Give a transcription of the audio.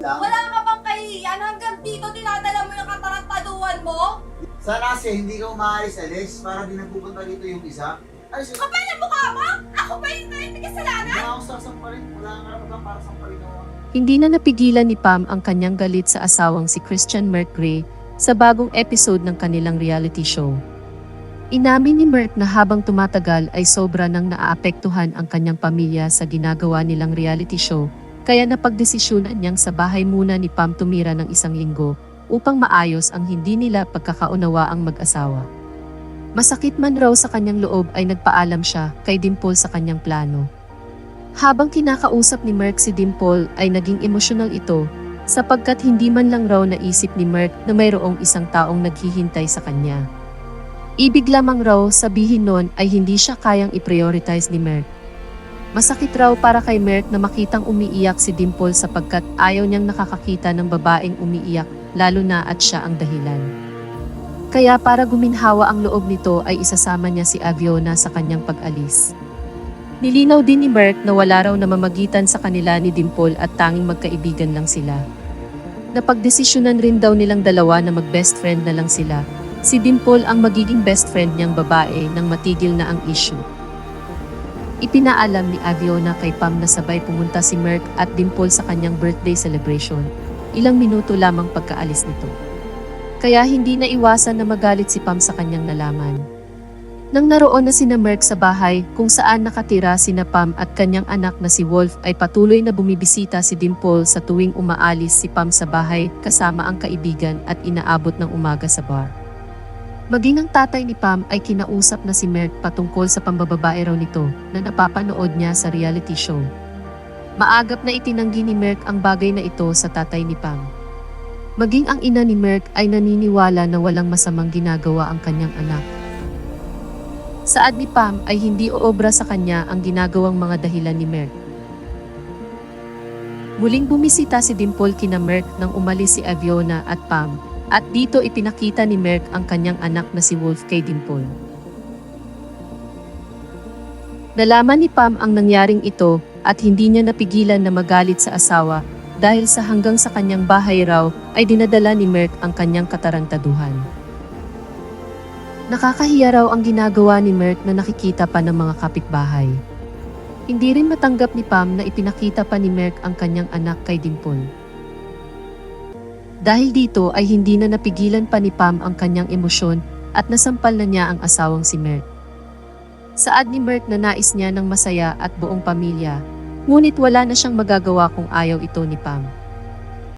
Lang. Wala ka bang kahihiyan hanggang dito dinadala mo yung katarantaduhan mo? Sana kasi hindi ka umaalis, Alis, para di nagpupunta dito yung isa. Alis, hindi Kapal ang mukha mo? Ako ba yung may kasalanan? na ako sasampalin. Wala kang karapatan para sampalin ako. Hindi na napigilan ni Pam ang kanyang galit sa asawang si Christian Mercury sa bagong episode ng kanilang reality show. Inamin ni Merck na habang tumatagal ay sobra nang naaapektuhan ang kanyang pamilya sa ginagawa nilang reality show, kaya napagdesisyonan niyang sa bahay muna ni Pam tumira ng isang linggo upang maayos ang hindi nila pagkakaunawa ang mag-asawa. Masakit man raw sa kanyang loob ay nagpaalam siya kay Dimple sa kanyang plano. Habang kinakausap ni Merck si Dimple ay naging emosyonal ito sapagkat hindi man lang raw naisip ni Merck na mayroong isang taong naghihintay sa kanya. Ibig lamang raw sabihin nun ay hindi siya kayang i-prioritize ni Merck. Masakit raw para kay Merck na makitang umiiyak si Dimple sapagkat ayaw niyang nakakakita ng babaeng umiiyak lalo na at siya ang dahilan. Kaya para guminhawa ang loob nito ay isasama niya si Aviona sa kanyang pag-alis. Nilinaw din ni Merck na wala raw namamagitan sa kanila ni Dimple at tanging magkaibigan lang sila. Napagdesisyonan rin daw nilang dalawa na mag-best friend na lang sila. Si Dimple ang magiging best friend niyang babae nang matigil na ang issue. Ipinaalam ni Aviona kay Pam na sabay pumunta si Merck at Dimple sa kanyang birthday celebration, ilang minuto lamang pagkaalis nito. Kaya hindi na iwasan na magalit si Pam sa kanyang nalaman. Nang naroon na sina Merck sa bahay kung saan nakatira sina Pam at kanyang anak na si Wolf ay patuloy na bumibisita si Dimple sa tuwing umaalis si Pam sa bahay kasama ang kaibigan at inaabot ng umaga sa bar. Maging ang tatay ni Pam ay kinausap na si Merck patungkol sa pambababae raw nito na napapanood niya sa reality show. Maagap na itinanggi ni Merck ang bagay na ito sa tatay ni Pam. Maging ang ina ni Merck ay naniniwala na walang masamang ginagawa ang kanyang anak. Saad ni Pam ay hindi oobra sa kanya ang ginagawang mga dahilan ni Merck. Muling bumisita si Dimple kina Merck nang umalis si Aviona at Pam at dito ipinakita ni Merck ang kanyang anak na si Wolf kay Dimple. Nalaman ni Pam ang nangyaring ito at hindi niya napigilan na magalit sa asawa dahil sa hanggang sa kanyang bahay raw ay dinadala ni Merck ang kanyang katarantaduhan. Nakakahiya raw ang ginagawa ni Merck na nakikita pa ng mga kapitbahay. Hindi rin matanggap ni Pam na ipinakita pa ni Merck ang kanyang anak kay Dimple. Dahil dito ay hindi na napigilan pa ni Pam ang kanyang emosyon at nasampal na niya ang asawang si Merck. Saad ni Merck na nais niya ng masaya at buong pamilya, ngunit wala na siyang magagawa kung ayaw ito ni Pam.